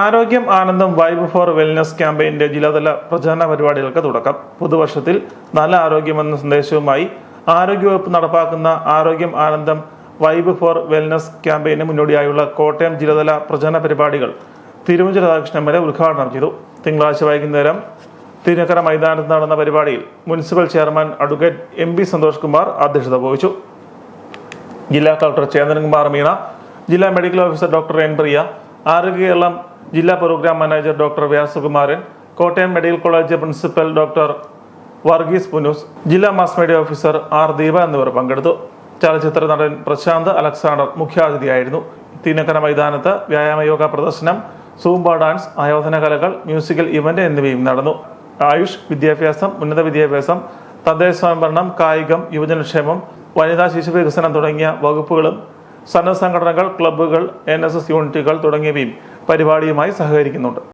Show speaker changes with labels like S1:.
S1: ആരോഗ്യം ആനന്ദം vibe four wellness ക്യാമ്പയിന്റെ ജില്ലാതല പ്രചാരണ പരിപാടികൾക്ക് തുടക്കം. പുതുവർഷത്തിൽ നല്ല ആരോഗ്യമെന്ന സന്ദേശവുമായി ആരോഗ്യവകുപ്പ് നടപ്പാക്കുന്ന ആരോഗ്യം ആനന്ദം വൈബ് ഫോർ വെൽനസ് ക്യാമ്പയിന് മുന്നോടിയായുള്ള കോട്ടയം ജില്ലാതല പ്രചാരണ പരിപാടികൾ തിരുവഞ്ചി രാധാകൃഷ്ണൻ വരെ ഉദ്ഘാടനം ചെയ്തു. തിങ്കളാഴ്ച വൈകുന്നേരം തിരുനക്കര മൈതാനത്ത് നടന്ന പരിപാടിയിൽ municipal chairman advocate M P Santhosh Kumar അധ്യക്ഷത വഹിച്ചു. ജില്ലാ കളക്ടർ ചേന്ദനകുമാർ മീണ ജില്ലാ medical officer doctor N Priya Arogya Keralam ജില്ലാ program manager doctor Vyasakumaran Kottayam medical college principal doctor Varghese Punnoose ജില്ലാ mass media officer R Deepa എന്നിവർ പങ്കെടുത്തു. ചലച്ചിത്ര നടൻ പ്രശാന്ത് അലക്സാണ്ടർ മുഖ്യാതിഥിയായിരുന്നു. തീനക്കര മൈതാനത്ത് വ്യായാമ യോഗ പ്രദർശനം സൂംബ ഡാൻസ് ആയോധന കലകൾ മ്യൂസിക്കൽ ഇവന്റ് എന്നിവയും നടന്നു. ആയുഷ് വിദ്യാഭ്യാസം ഉന്നത വിദ്യാഭ്യാസം തദ്ദേശ സ്വയംഭരണം കായികം യുവജനക്ഷേമം വനിതാ ശിശു വികസനം തുടങ്ങിയ വകുപ്പുകളും സന്നദ്ധ സംഘടനകൾ ക്ലബ്ബുകൾ എൻ യൂണിറ്റുകൾ തുടങ്ങിയവയും പരിപാടിയുമായി സഹകരിക്കുന്നുണ്ട്.